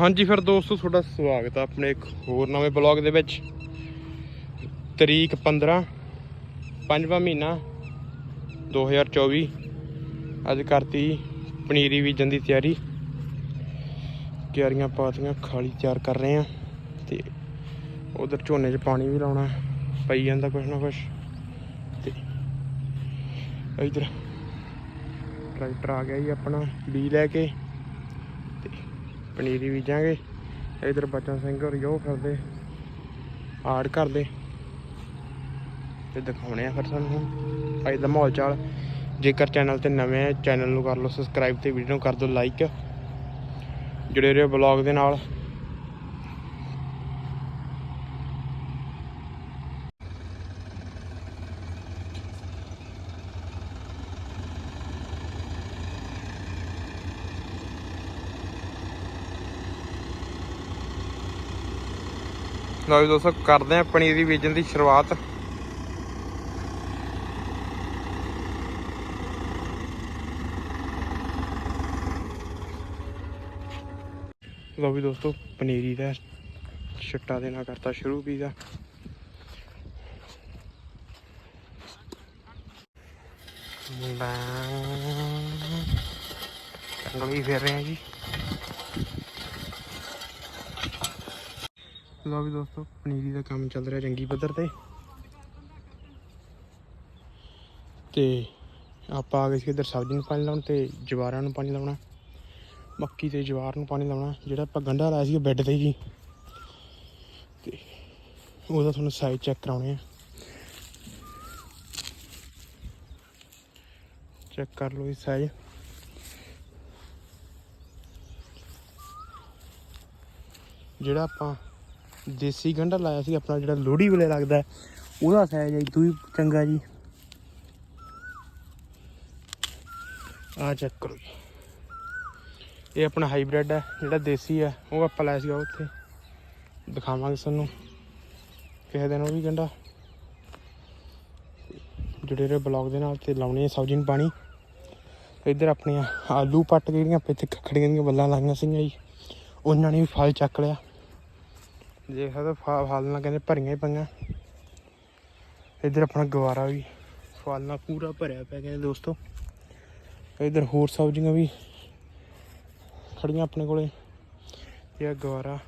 ਹਾਂਜੀ ਫਿਰ ਦੋਸਤੋ, ਤੁਹਾਡਾ ਸਵਾਗਤ ਹੈ ਆਪਣੇ ਇੱਕ ਹੋਰ ਨਵੇਂ ਬਲੌਗ ਦੇ ਵਿੱਚ। ਤਰੀਕ 15 ਪੰਜਵਾਂ ਮਹੀਨਾ 2024 ਅੱਜ ਕਰਤੀ ਪਨੀਰੀ ਬੀਜਣ ਦੀ ਤਿਆਰੀ। ਕਿਆਰੀਆਂ ਪਾਤੀਆਂ, ਖਾਲੀ ਤਿਆਰ ਕਰ ਰਹੇ ਆ ਤੇ ਉਧਰ ਝੋਨੇ 'ਚ ਪਾਣੀ ਵੀ ਲਾਉਣਾ ਪਈ ਜਾਂਦਾ ਕੁਛ ਨਾ ਕੁਛ। ਤੇ ਇਧਰ ਟਰੈਕਟਰ ਆ ਗਿਆ ਜੀ ਆਪਣਾ, ਬੀ ਲੈ ਕੇ। ਪਨੀਰੀ ਬੀਜਾਂਗੇ। ਇਧਰ ਬਚਨ ਸਿੰਘ ਹੋਰ ਜੋ ਫਿਰਦੇ। ਆੜ ਕਰਦੇ। ਤੇ ਦਿਖਾਉਣੇ ਆ ਫਿਰ ਤੁਹਾਨੂੰ ਅੱਜ ਦਾ ਮਾਹੌਲ ਚਾਲ। ਜੇਕਰ ਚੈਨਲ ਤੇ ਨਵੇਂ ਆ ਚੈਨਲ ਨੂੰ ਕਰ ਲਓ ਸਬਸਕ੍ਰਾਈਬ ਤੇ ਵੀਡੀਓ ਨੂੰ ਕਰ ਦਿਓ ਲਾਈਕ ਜੁੜੇ ਰਹੋ ਬਲੌਗ ਦੇ ਨਾਲ। ਲਓ ਜੀ ਦੋਸਤੋ, ਕਰਦੇ ਆ ਪਨੀਰੀ ਬੀਜਣ ਦੀ ਸ਼ੁਰੂਆਤ। ਲਓ ਵੀ ਦੋਸਤੋ, ਪਨੀਰੀ ਦਾ ਛਿੱਟਾ ਦੇਣਾ ਕਰਤਾ ਸ਼ੁਰੂ ਵੀ ਦਾ ਕੰਗਲੀ ਫੇਰ ਰਹੇ ਆ ਜੀ। ਲਓ ਵੀ ਦੋਸਤੋ, ਪਨੀਰੀ ਦਾ ਕੰਮ ਚੱਲ ਰਿਹਾ ਚੰਗੀ ਪੱਧਰ ਤੇ। ਤੇ ਆਪਾਂ ਆ ਗਏ ਸੀ ਇੱਧਰ ਸਬਜ਼ੀ ਨੂੰ ਪਾਣੀ ਲਾਉਣ ਤੇ ਜਵਾਰਾਂ ਨੂੰ ਪਾਣੀ ਲਾਉਣਾ। ਮੱਕੀ ਤੇ ਜਵਾਰ ਨੂੰ ਪਾਣੀ ਲਾਉਣਾ, ਜਿਹੜਾ ਆਪਾਂ ਗੰਢਾ ਲਾਇਆ ਸੀ ਬੈੱਡ ਤੇ ਜੀ। ਤੇ ਉਹਦਾ ਤੁਹਾਨੂੰ ਸਾਈਜ਼ ਚੈੱਕ ਕਰਾਉਣੇ ਆ। ਚੈੱਕ ਕਰ ਲਓ ਇਹ ਸਾਈਜ਼ ਜਿਹੜਾ ਆਪਾਂ ਦੇਸੀ ਗੰਢਾ ਲਾਇਆ ਸੀ ਆਪਣਾ ਜਿਹੜਾ ਲੋਹੜੀ ਵੇਲੇ ਲੱਗਦਾ ਹੈ, ਉਹਦਾ ਸਾਈਜ਼ ਇਦੋਂ ਵੀ ਚੰਗਾ ਜੀ। ਆ ਚੈੱਕ ਕਰੋ ਜੀ। ਇਹ ਆਪਣਾ ਹਾਈਬ੍ਰਿਡ ਹੈ ਜਿਹੜਾ ਦੇਸੀ ਹੈ ਉਹ ਆਪਾਂ ਲਾਇਆ ਸੀਗਾ ਉੱਥੇ। ਦਿਖਾਵਾਂਗੇ ਤੁਹਾਨੂੰ ਕਿਸੇ ਦਿਨ ਉਹ ਵੀ ਗੰਢਾ। ਜਿਹੜੇ ਰਹੇ ਬਲੌਗ ਦੇ ਨਾਲ ਤੇ ਲਾਉਣੀ ਹੈ ਸਬਜ਼ੀ ਨੂੰ ਪਾਣੀ ਤੇ ਇੱਧਰ ਆਪਣੀਆਂ ਆਲੂ ਪੱਟ ਕੇ ਜਿਹੜੀਆਂ ਪਿੱਛੇ ਖਖੜੀਆਂ ਦੀਆਂ ਬੱਲਾਂ ਲਾਈਆਂ ਸੀਗੀਆਂ ਜੀ ਉਹਨਾਂ ਨੇ ਵੀ ਫਲ ਚੱਕ ਲਿਆ। ਦੇਖ ਸਕਦੇ ਹੋ ਕਹਿੰਦੇ ਭਰੀਆਂ ਹੀ ਪਈਆਂ। ਇੱਧਰ ਆਪਣਾ ਗਵਾਰਾ ਵੀ ਫਾਲਣਾ ਪੂਰਾ ਭਰਿਆ ਪਿਆ ਕਹਿੰਦੇ ਦੋਸਤੋ। ਇੱਧਰ ਹੋਰ ਸਬਜ਼ੀਆਂ ਵੀ ਖੜੀਆਂ ਆਪਣੇ ਕੋਲੇ। ਇਹ ਗਵਾਰਾ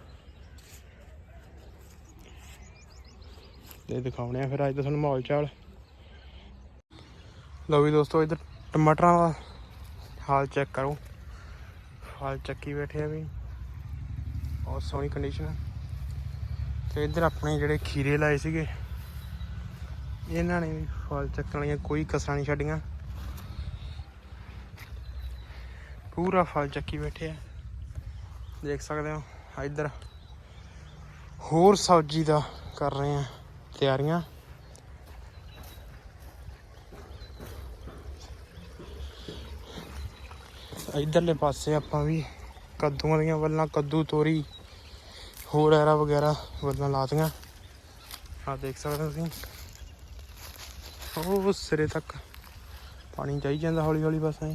ਤੇ ਦਿਖਾਉਣੇ ਆ ਫਿਰ ਅੱਜ ਦਾ ਤੁਹਾਨੂੰ ਮਾਹੌਲ ਚਾਲ। ਲਓ ਵੀ ਦੋਸਤੋ ਇੱਧਰ ਟਮਾਟਰਾਂ ਦਾ ਹਾਲ ਚੈੱਕ ਕਰੋ। ਹਾਲ ਚੱਕੀ ਬੈਠੇ ਆ ਵੀ। ਬਹੁਤ ਸੋਹਣੀ ਕੰਡੀਸ਼ਨ ਤੇ ਇੱਧਰ ਆਪਣੇ ਜਿਹੜੇ ਖੀਰੇ ਲਾਏ ਸੀਗੇ, ਇਹਨਾਂ ਨੇ ਵੀ ਫਲ ਚੱਕਣ ਵਾਲੀਆਂ, ਕੋਈ ਕਸਰਾਂ ਨਹੀਂ ਛੱਡੀਆਂ। ਪੂਰਾ ਫਲ ਚੱਕੀ ਬੈਠੇ ਆ। ਦੇਖ ਸਕਦੇ ਹੋ ਇੱਧਰ ਹੋਰ ਸਬਜ਼ੀ ਦਾ ਕਰ ਰਹੇ ਆ, ਤਿਆਰੀਆਂ। ਇਧਰਲੇ ਪਾਸੇ ਆਪਾਂ ਵੀ ਕੱਦੂਆਂ ਦੀਆਂ ਵੱਲਾਂ, ਕੱਦੂ ਤੋਰੀ। ਹੋਰ ਐਰਾ ਵਗੈਰਾ ਬਦਲਾਂ ਲਾਤੀਆਂ। ਆ ਦੇਖ ਸਕਦੇ ਹੋ ਤੁਸੀਂ। ਉਹ ਸਿਰੇ ਤੱਕ ਪਾਣੀ ਚਾਈ ਜਾਂਦਾ ਹੌਲੀ ਹੌਲੀ ਬਸ ਐ।